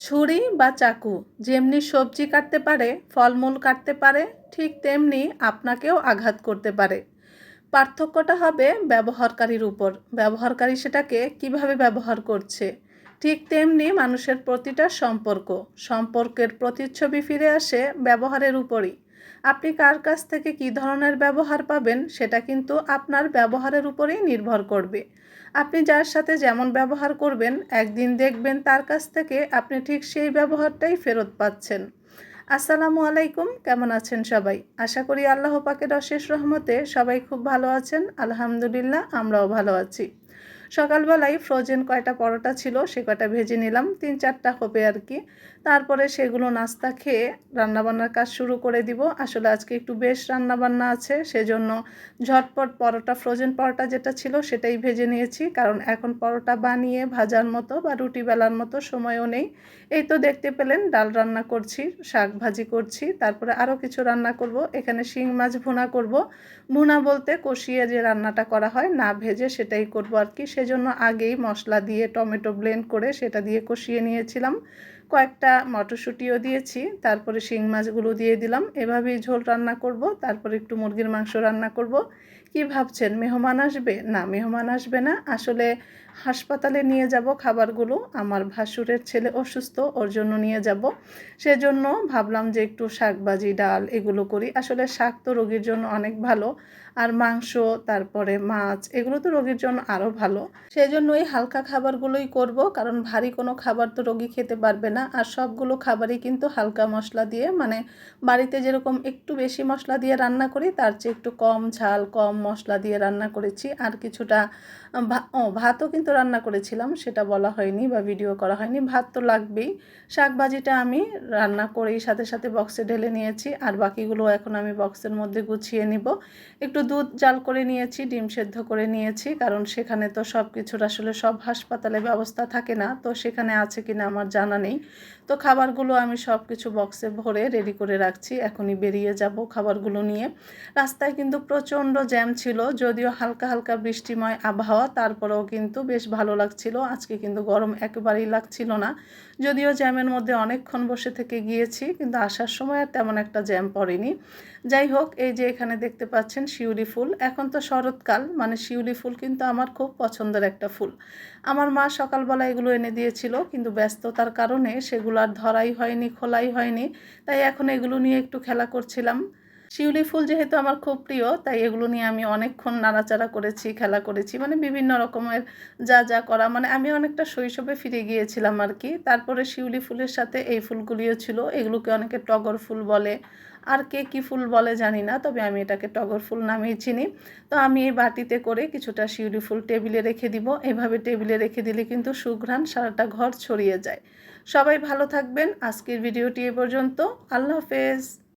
ছুরি বা চাকু যেমনি সবজি কাটতে পারে, ফলমূল কাটতে পারে, ঠিক তেমনি আপনাকেও আঘাত করতে পারে। পার্থক্যটা হবে ব্যবহারকারীর উপর। ব্যবহারকারী সেটাকে কীভাবে ব্যবহার করছে? ঠিক তেমনি মানুষের প্রতিটা সম্পর্ক। সম্পর্কের প্রতিচ্ছবি ফিরে আসে ব্যবহারের উপরই। আপনি কার কাছ থেকে কী ধরনের ব্যবহার পাবেন সেটা কিন্তু আপনার ব্যবহারের উপরেই নির্ভর করবে। আপনি যার সাথে যেমন ব্যবহার করবেন, একদিন দেখবেন তার কাছ থেকে আপনি ঠিক সেই ব্যবহারটাই ফেরত পাচ্ছেন। আসসালামু আলাইকুম, কেমন আছেন সবাই? আশা করি আল্লাহ পাকের অশেষ রহমতে সবাই খুব ভালো আছেন। আলহামদুলিল্লাহ, আমরাও ভালো আছি। সকালবেলায় ফ্রোজেন কয়টা পরোটা ছিল সে কয়টা ভেজে নিলাম, তিন চারটা হবে আর কি। তারপরে সেগুলো নাস্তা খেয়ে রান্নাবান্নার কাজ শুরু করে দিব। আসলে আজকে একটু বেশ রান্নাবান্না আছে, সেজন্য ঝটপট পরোটা, ফ্রোজেন পরোটা যেটা ছিল সেটাই ভেজে নিয়েছি। কারণ এখন পরোটা বানিয়ে ভাজার মতো বা রুটি বেলার মতো সময়ও নেই। এই তো দেখতে পেলেন, ডাল রান্না করছি, শাক ভাজি করছি, তারপরে আরও কিছু রান্না করব। এখানে শিং মাছ ভুনা করব। ভুনা বলতে কষিয়ে যে রান্নাটা করা হয়, না ভেজে সেটাই করব আর কি। সেজন্য আগেই মশলা দিয়ে টমেটো ব্লেন্ড করে সেটা দিয়ে কষিয়ে নিয়েছিলাম। কয়েকটা মটরশুঁটিও দিয়েছি, তারপরে শিং মাছগুলো দিয়ে দিলাম। এভাবেই ঝোল রান্না করব, তারপরে একটু মুরগির মাংস রান্না করব। কি ভাবছেন, মেহমান আসবে? না, মেহমান আসবে না। আসলে হাসপাতালে নিয়ে যাব খাবারগুলো। আমার ভাসুরের ছেলে অসুস্থ, ওর জন্য নিয়ে যাব। সেজন্য ভাবলাম যে একটু শাকবাজি, ডাল এগুলো করি। আসলে শাক তো রোগীর জন্য অনেক ভালো। আর মাংস, তারপরে মাছ, এগুলো তো রোগীর জন্য আরও ভালো। সেজন্য এই হালকা খাবারগুলোই করব, কারণ ভারী কোনো খাবার তো রোগী খেতে পারবে না। আর সবগুলো খাবারই কিন্তু হালকা মশলা দিয়ে মানে বাড়িতে যেরকম একটু বেশি মশলা দিয়ে রান্না করি, তার চেয়ে একটু কম ঝাল, কম মশলা দিয়ে রান্না করেছি। আর কিছুটা ও ভাতও কিন্তু রান্না করেছিলাম, সেটা বলা হয়নি বা ভিডিও করা হয়নি। ভাত তো লাগবেই। শাক ভাজিটা আমি রান্না করেই সাথে সাথে বক্সে ঢেলে নিয়েছি। আর বাকিগুলো এখন আমি বক্সের মধ্যে গুছিয়ে নিব। একটু দুধ জাল করে নিয়েছি, ডিম সেদ্ধ করে নিয়েছি, কারণ সেখানে তো সব কিছুর আসলে সব হাসপাতালে ব্যবস্থা থাকে না, তো সেখানে আছে কিনা আমার জানা নেই। তো খাবারগুলো আমি সব কিছু বক্সে ভরে রেডি করে রাখছি। এখনই বেরিয়ে যাব খাবারগুলো নিয়ে। রাস্তায় কিন্তু প্রচণ্ড জ্যাম ছিল, যদিও হালকা হালকা বৃষ্টিময় আবহাওয়া, তারপরেও কিন্তু বেশ ভালো লাগছিল। আজকে কিন্তু গরম একেবারেই লাগছিল না। যদিও জ্যামের মধ্যে অনেকক্ষণ বসে থেকে গিয়েছি, কিন্তু আসার সময় আর তেমন একটা জ্যাম পড়েনি। যাই হোক, এই যে এখানে দেখতে পাচ্ছেন শিউলি ফুল। এখন তো শরৎকাল মানে শিউলি ফুল কিন্তু আমার খুব পছন্দের একটা ফুল। আমার মা সকালবেলা এগুলো এনে দিয়েছিল, কিন্তু ব্যস্ততার কারণে সেগুলো আর ধরাই হয়নি, খোলাই হয়নি। তাই এখন এগুলো নিয়ে একটু খেলা করছিলাম। শিউলি ফুল যেহেতু আমার খুব প্রিয়, তাই এগুলো নিয়ে আমি অনেকক্ষণ নাড়াচাড়া করেছি, খেলা করেছি মানে বিভিন্ন রকমের যা যা করা মানে আমি অনেকটা শৈশবে ফিরে গিয়েছিলাম আর কি তারপরে শিউলি ফুলের সাথে এই ফুলগুলিও ছিল, এগুলোকে অনেকে টগর ফুল বলে, আর কে কী ফুল বলে জানি না, তবে আমি এটাকে টগর ফুল নামেই চিনি। তো আমি এই বাটিতে করে কিছুটা শিউলি ফুল টেবিলে রেখে দিব, এভাবে টেবিলে রেখে দিলে কিন্তু সুঘ্রাণ সারাটা ঘর ছড়িয়ে যায়। সবাই ভালো থাকবেন, আজকের ভিডিওটি এ পর্যন্ত, আল্লাহ হাফেজ।